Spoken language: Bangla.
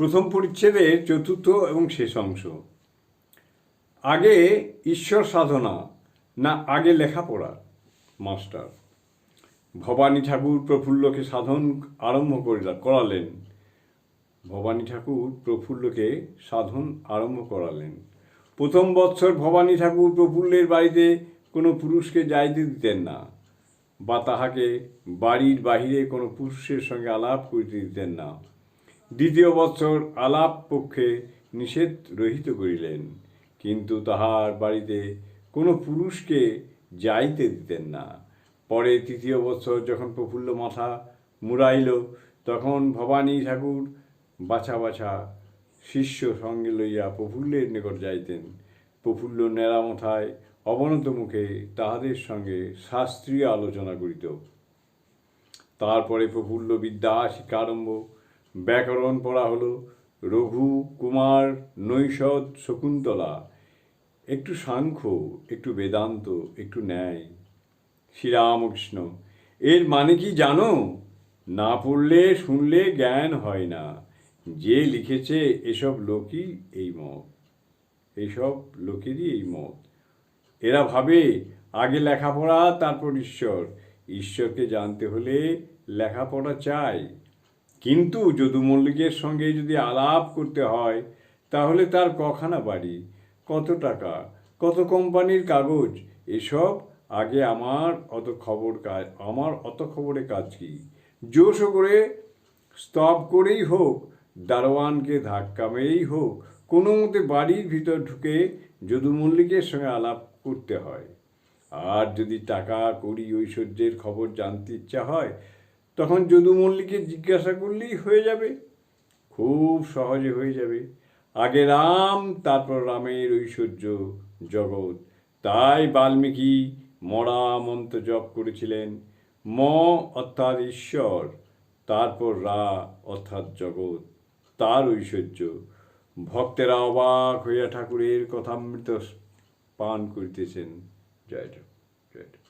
প্রথম পরিচ্ছেদের চতুর্থ এবং শেষ অংশ। আগে ঈশ্বর সাধনা, না আগে লেখাপড়া, মাস্টার। ভবানী ঠাকুর প্রফুল্লকে সাধন আরম্ভ করিলা, করালেন। ভবানী ঠাকুর প্রফুল্লকে সাধন আরম্ভ করালেন। প্রথম বৎসর ভবানী ঠাকুর প্রফুল্লের বাড়িতে কোনো পুরুষকে যাইতে দিতেন না বা তাহাকে বাড়ির বাহিরে কোনো পুরুষের সঙ্গে আলাপ করিতে দিতেন না। দ্বিতীয় বৎসর আলাপ পক্ষে নিষেধ রহিত করিলেন, কিন্তু তাহার বাড়িতে কোনো পুরুষকে যাইতে দিতেন না। পরে তৃতীয় বৎসর যখন প্রফুল্ল মাথা মুড়াইল, তখন ভবানী ঠাকুর বাছা বাছা শিষ্য সঙ্গে লইয়া প্রফুল্লের নিকট যাইতেন। প্রফুল্ল নেড়া মাথায় অবনত মুখে তাহাদের সঙ্গে শাস্ত্রীয় আলোচনা করিত। তারপরে প্রফুল্ল বিদ্যা শিক্ষারম্ভ ব্যাকরণ পড়া হলো রঘু, কুমার নৈষদ শকুন্তলা। একটু সাংখ্য, একটু বেদান্ত, একটু ন্যায়। শ্রীরামকৃষ্ণ, এর মানে কি জানো? না পড়লে, শুনলে জ্ঞান হয় না। যে লিখেছে, এসব লোকই এই মত। এইসব লোকেরই এই মত। এরা ভাবে, আগে লেখাপড়া, তারপর ঈশ্বর। ঈশ্বরকে জানতে হলে লেখাপড়া চাই। কিন্তু যদু মল্লিকের সঙ্গে যদি আলাপ করতে হয়, তাহলে তার কখানা বাড়ি? কত টাকা? কত কোম্পানির কাগজ? এসব আগে আমার অত খবর কাজ, আমার অত খবরে কাজ কি? জোশ করে স্তব করেই হোক, দারোয়ানকে ধাক্কা মেরেই হোক, কোনো মতে বাড়ির ভিতর ঢুকে যদু মল্লিকের সঙ্গে আলাপ করতে হয়। আর যদি টাকা, কড়ি, ঐশ্বর্যের খবর জানতে ইচ্ছা হয় তখন যদু মল্লিককে জিজ্ঞাসা করলেই হয়ে যাবে। খুব সহজে হয়ে যাবে। আগে রাম, তারপর রামের ঐশ্বর্য জগৎ। তাই বাল্মীকি মরা মন্ত্র জপ করেছিলেন। ম অর্থাৎ ঈশ্বর, তারপর রা অর্থাৎ জগৎ, তার ঐশ্বর্য। ভক্তেরা অবাক হইয়া ঠাকুরের কথামৃত পান করিতেছেন। জয় ঠাকুর